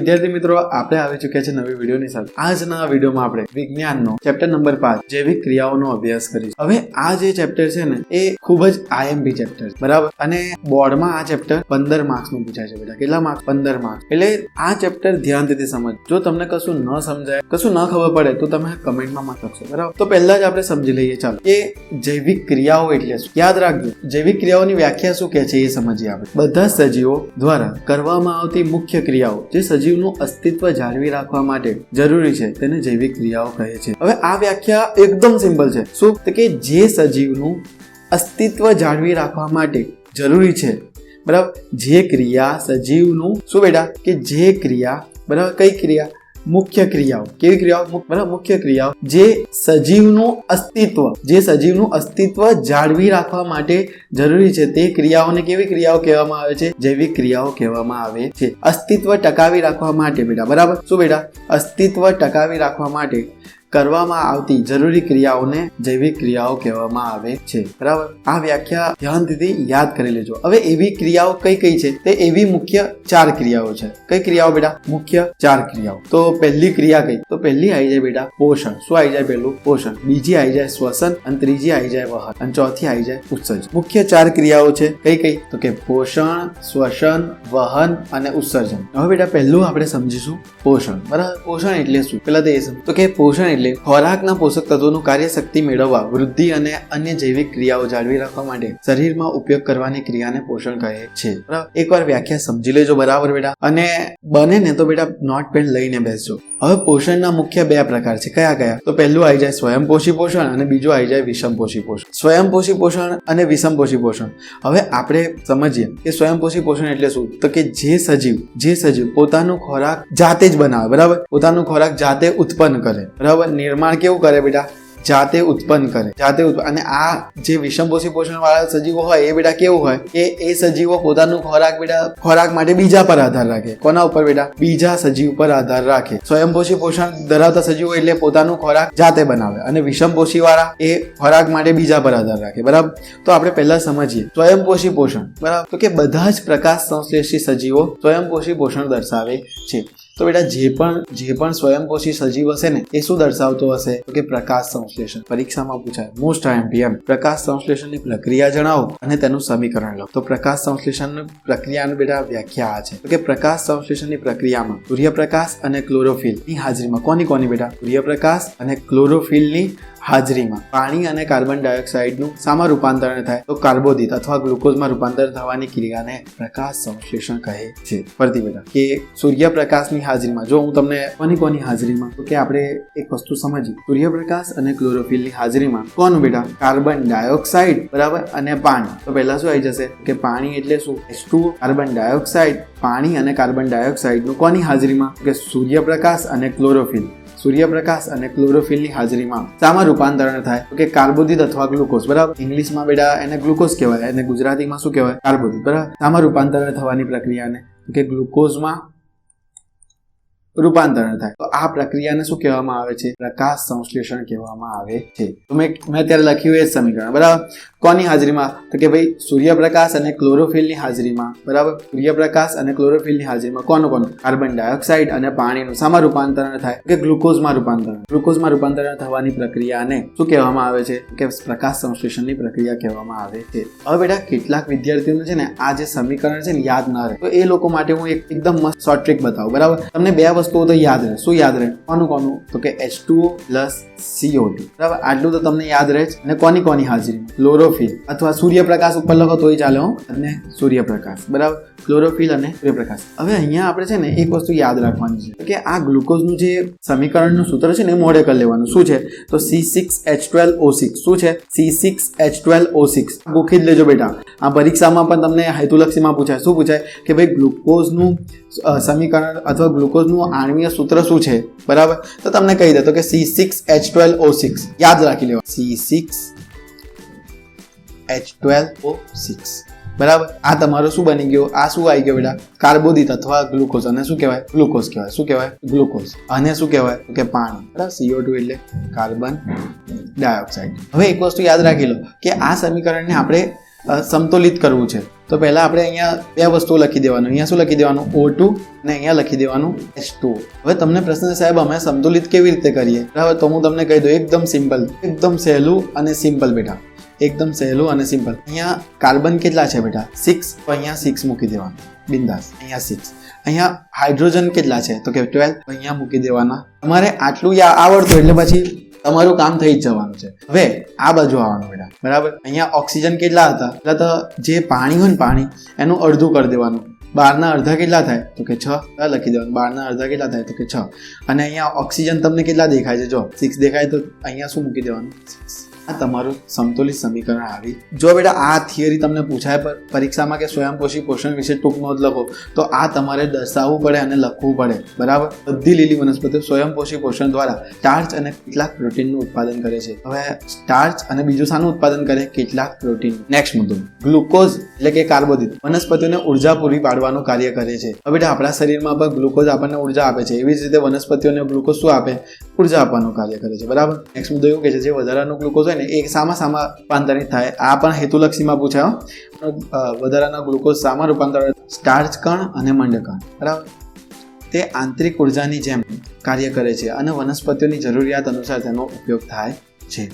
વિદ્યાર્થી મિત્રો, આપણે આવી ચૂક્યા છે નવી વિડીયોની સાથે. આજના વિડીયોમાં આપણે વિજ્ઞાનનો ચેપ્ટર નંબર પાંચ, જૈવિક ક્રિયાઓનો અભ્યાસ કરીશું. હવે આ જે ચેપ્ટર છે ને, એ ખૂબ જ આઈએમપી ચેપ્ટર બરાબર? અને બોર્ડમાં આ ચેપ્ટર પંદર માર્ક્સનું પૂછાય છે બેટા કેટલા માર્ક્સ પંદર માર્ક્સ એટલે આ ચેપ્ટર ધ્યાનથી સમજ. જો તમને કશું ન સમજાય, કશું ન ખબર પડે, તો તમે કમેન્ટમાં મત લખશો બરાબર? તો પહેલા જ આપણે સમજી લઈએ. ચાલો. કે જૈવિક ક્રિયાઓ એટલે શું? યાદ રાખજો, જૈવિક ક્રિયાઓની વ્યાખ્યા શું કહે છે એ સમજીએ આપણે. બધા સજીવો દ્વારા કરવામાં આવતી મુખ્ય ક્રિયાઓ, જે સજીવનું અસ્તિત્વ જાળવી રાખવા માટે જરૂરી છે. તેને જૈવિક ક્રિયાઓ કહે છે. હવે આ વ્યાખ્યા એકદમ સિમ્પલ છે. શું? કે જે સજીવનું અસ્તિત્વ જાળવી રાખવા માટે જરૂરી છે. બરાબર? જે ક્રિયા સજીવનું, શું બેટા? કે જે ક્રિયા, બરાબર? કઈ ક્રિયા? મુખ્ય ક્રિયાઓ. કેવી ક્રિયાઓ? બરાબર, મુખ્ય ક્રિયાઓ. જે સજીવનું અસ્તિત્વ, જે સજીવનું અસ્તિત્વ જાળવી રાખવા માટે જરૂરી છે, તે ક્રિયાઓને કેવી ક્રિયાઓ કહેવામાં આવે છે? જૈવિક ક્રિયાઓ કહેવામાં આવે છે. અસ્તિત્વ ટકાવી રાખવા માટે બેટા, બરાબર? શું બેટા? અસ્તિત્વ ટકાવી રાખવા માટે કરવામાં આવતી જરૂરી ક્રિયાઓને જૈવિક ક્રિયાઓ કહેવામાં આવે છે. બરાબર? આ વ્યાખ્યા ધ્યાનથી યાદ કરી લેજો. હવે એવી ક્રિયાઓ કઈ કઈ છે? તે એવી મુખ્ય ચાર ક્રિયાઓ છે. કઈ ક્રિયાઓ બેટા? મુખ્ય ચાર ક્રિયાઓ. તો પહેલી ક્રિયા કઈ? તો પહેલી આવી જાય બેટા પોષણ. શું આવી જાય પહેલું? પોષણ. બીજી આવી જાય શ્વસન અને ત્રીજી આવી જાય વહન. અને ચોથી આવી જાય ઉત્સર્જન. મુખ્ય ચાર ક્રિયાઓ છે કઈ કઈ? તો કે પોષણ, શ્વસન, વહન અને ઉત્સર્જન. હવે બેટા પહેલું આપણે સમજીશું પોષણ. બરાબર? પોષણ એટલે શું? પેલા તો એ સમજ. તો કે પોષણ એટલે ખોરાકના પોષક તત્વોનું કાર્યશક્તિ મેળવવા, વૃદ્ધિ અને અન્ય જૈવિક ક્રિયાઓ જાળવી રાખવા માટે શરીરમાં ઉપયોગ કરવાની ક્રિયાને પોષણ કહે છે. એકવાર વ્યાખ્યા સમજી લેજો બરાબર બેટા. અને બને ને તો બેટા નોટ પેન લઈને બેસજો. હવે પોષણના મુખ્ય બે પ્રકાર છે. કયા કયા? તો પહેલું આવી જાય સ્વયંપોષી પોષણ અને બીજું આવી જાય વિષમપોષી પોષણ. સ્વયંપોષી પોષણ અને વિષમપોષી પોષણ. હવે આપણે સમજીએ કે સ્વયંપોષી પોષણ એટલે શું? તો કે જે સજીવ જે સજીવ પોતાનો ખોરાક જાતે જ બનાવે, બરાબર? પોતાનો ખોરાક જાતે ઉત્પન્ન કરે, બરાબર? નિર્માણ કેવું કરે બેટા? જાતે ઉત્પન્ન કરે. જાતે અને આ જે વિષમપોષી પોષણ વાળા સજીવો હોય એ બેટા કેવું હોય કે એ સજીવો પોતાનું ખોરાક બેટા, ખોરાક માટે બીજા પર આધાર રાખે. કોના ઉપર બેટા? બીજા સજીવ પર આધાર રાખે. સ્વયંપોષી પોષણ ધરાવતા સજીવો એટલે પોતાનું ખોરાક જાતે બનાવે અને વિષમપોષી વાળા એ ખોરાક માટે બીજા પર આધાર રાખે. બરાબર? તો આપણે પહેલા સમજીએ. સ્વયંપોષી પોષણ. બરાબર? તો કે બધા જ પ્રકાશ સંશ્લેષી સજીવો સ્વયંપોષી પોષણ દર્શાવે છે. તો બેટા, જે પણ જે પણ સ્વયંપોષી સજીવ હશે ને, એ શું દર્શાવતો હશે? કે પ્રકાશ સંશ્લેષણ. પરીક્ષામાં પૂછાય. મોસ્ટ આઈએમપીએમ પ્રકાશ સંશ્લેષણની પ્રક્રિયા જણાવો અને તેનું સમીકરણ લો. તો પ્રકાશ સંશ્લેષણની પ્રક્રિયાની બેટા વ્યાખ્યા આ છે. તો કે પ્રકાશ સંશ્લેષણની પ્રક્રિયામાં સૂર્યપ્રકાશ અને ક્લોરોફિલની હાજરીમાં કોની કોની બેટા? સૂર્યપ્રકાશ અને ક્લોરોફિલની હાજરીમાં. પાણી અને કાર્બન ડાયોક્સાઇડનું શામાં રૂપાંતરણ થાય તો કાર્બોદિત અથવા ગ્લુકોઝમાં રૂપાંતર થવાની ક્રિયાને પ્રકાશ સંશ્લેષણ કહે છે. ફરતી બેટા કે સૂર્યપ્રકાશની હાજરીમાં, જો હું તમને કોની કોની હાજરીમાં, તો કે આપણે એક વસ્તુ સમજીએ. સૂર્યપ્રકાશ અને ક્લોરોફિલની હાજરીમાં કોનું બેટા? કાર્બન ડાયોક્સાઇડ, બરાબર? અને પાણી. તો પહેલા શું આવી જશે? કે પાણી એટલે શું? Two carbon dioxide. પાણી અને કાર્બન ડાયોક્સાઇડનું કોની હાજરીમાં? કે સૂર્યપ્રકાશ અને ક્લોરોફિલ. સૂર્યપ્રકાશ અને ક્લોરોફિલની હાજરીમાં શામાં રૂપાંતરણ થાય. કે કાર્બોદિત અથવા ગ્લુકોઝ, બરાબર? ઇંગ્લિશમાં બેટા એને ગ્લુકોઝ કહેવાય અને ગુજરાતીમાં શું કહેવાય? કાર્બોદિત, બરાબર? શામાં રૂપાંતરણ થવાની પ્રક્રિયાને કે ગ્લુકોઝમાં રૂપાંતરણ થાય. તો આ પ્રક્રિયાને શું કહેવામાં આવે છે? પ્રકાશ સંશ્લેષણ કહેવામાં આવે છે. તો મેં મેં અત્યારે લખ્યું એ સમીકરણ, બરાબર? કોની હાજરીમાં? તો કે ભાઈ સૂર્યપ્રકાશ અને ક્લોરોફિલની હાજરીમાં, બરાબર? સૂર્યપ્રકાશ અને ક્લોરોફિલની હાજરીમાં કોનું કોનું? કાર્બન ડાયોક્સાઇડ અને પાણીનું. શામાં રૂપાંતરણ થાય? કે ગ્લુકોઝમાં રૂપાંતરણ. ગ્લુકોઝમાં રૂપાંતરણ થવાની પ્રક્રિયાને શું કહેવામાં આવે છે? કે પ્રકાશ સંશ્લેષણની પ્રક્રિયા કહેવામાં આવે છે. હવે બેટા, કેટલાક વિદ્યાર્થીઓને છે ને આ જે સમીકરણ છે ને યાદ ના રહે. તો એ લોકો માટે હું એક એકદમ મસ્ત શોર્ટ ટ્રીક બતાવું, બરાબર? તમને બે વસ્તુઓ તો યાદ રહે. શું યાદ રહે? કોનું કોનું? તો કે એચ ટુ પ્લસ સીઓ બરાબર? આટલું તો તમને યાદ રહે છે અને કોની કોની હાજરી? ક્લોરોફિલ અથવા સૂર્યપ્રકાશ ઉપર લખો તોય ચાલે હો. અને સૂર્યપ્રકાશ. બરાબર? ક્લોરોફિલ અને સૂર્યપ્રકાશ. હવે અહીંયા આપણે છે ને એક વસ્તુ યાદ રાખવાની છે. કે આ ગ્લુકોઝનું જે સમીકરણનું સૂત્ર છે ને એ મોડે કરી લેવાનું. શું છે? તો C six H twelve O six શું છે? C six H twelve O six ગોખી જ લેજો બેટા. આ પરીક્ષામાં પણ તમને હેતુલક્ષીમાં પૂછાય. શું પૂછાય? કે ભાઈ ગ્લુકોઝનું સમીકરણ અથવા ગ્લુકોઝનું આણ્વીય સૂત્ર શું છે? બરાબર? તો તમને કહી દે તો કે C six H twelve O six યાદ રાખી લેવા C six H twelve O six બરાબર? આ તમારો શું બની ગયો? આ શું આવી ગયો બેટા? કાર્બોદિત અથવા ગ્લુકોઝ. અને શું કહેવાય? ગ્લુકોઝ કહેવાય. શું કહેવાય? ગ્લુકોઝ. અને શું કહેવાય? કે પાણી. બરાબર? સીઓ ટુ એટલે કાર્બન ડાયોક્સાઇડ. હવે એક વસ્તુ યાદ રાખી લો કે આ સમીકરણને આપણે સમતોલિત કરવું છે. તો પહેલાં આપણે અહીંયા બે વસ્તુઓ લખી દેવાનું. અહીંયા શું લખી દેવાનું? ઓ ટુ ને અહીંયા લખી દેવાનું એચ ટુ હવે તમને પ્રશ્ન સાહેબ, અમે સંતુલિત કેવી રીતે કરીએ? બરાબર, તો હું તમને કહી દઉં, એકદમ સિમ્પલ. એકદમ સહેલું અને સિમ્પલ, બેટા. એકદમ સહેલું અને સિમ્પલ. અહીંયા કાર્બન કેટલા છે, બેટા? સિક્સ તો અહીંયા સિક્સ મૂકી દેવાનું. બિંદાસ. અહીંયા સિક્સ અહીંયા હાઇડ્રોજન કેટલા છે? તો કે ટ્વેલ્વ અહીંયા મૂકી દેવાના. તમારે આટલું આવડતું એટલે પછી તમારું કામ થઈ જ જવાનું છે. હવે આ બાજુ આવવાનું બેટા. બરાબર? અહીંયા ઓક્સિજન કેટલા હતા? એટલે તો જે પાણી હોય ને પાણી, એનું અડધું કરી દેવાનું. બારના અડધા કેટલા થાય? તો કે છ. લખી દેવાનું. બારના અડધા કેટલા થાય? તો કે છ. અને અહીંયા ઓક્સિજન તમને કેટલા દેખાય છે? જો સિક્સ દેખાય તો અહીંયા શું મૂકી દેવાનું. આ તમારું સમતુલિત સમીકરણ આવી. જો બેટા આ થિયરી તમને પૂછાય પર- પરીક્ષામાં કે સ્વયંપોષી પોષણ વિશે ટૂંક નોંધ લખો, તો આ તમારે દર્શાવવું પડે અને લખવું પડે. બરાબર? બધી લીલી વનસ્પતિઓ સ્વયંપોષી પોષણ દ્વારા સ્ટાર્ચ અને કેટલાક પ્રોટીનનું ઉત્પાદન કરે છે. હવે સ્ટાર્ચ અને બીજું શાનું ઉત્પાદન કરે કેટલાક પ્રોટીન નેક્સ્ટ મુદ્દો. ગ્લુકોઝ એટલે કે કાર્બોદિત. વનસ્પતિઓને ઊર્જા પૂરી પાડવાનું કાર્ય કરે છે. હવે બેટા આપણા શરીરમાં પણ ગ્લુકોઝ આપણને ઊર્જા આપે છે. એવી જ રીતે વનસ્પતિઓને ગ્લુકોઝ શું આપે? ઊર્જા આપવાનું કાર્ય કરે છે. બરાબર? નેક્સ્ટ મુદ્દો એવું કે છે, જે વધારાનું ગ્લુકોઝ હોય ને એ સામા સામા રૂપાંતરિત થાય. આ પણ હેતુલક્ષીમાં પૂછાયો વધારાના ગ્લુકોઝ સામા રૂપાંતર સ્ટાર્ચ કણ અને મંડકણ બરાબર? તે આંતરિક ઉર્જાની જેમ કાર્ય કરે છે અને વનસ્પતિઓની જરૂરિયાત અનુસાર તેનો ઉપયોગ થાય છે.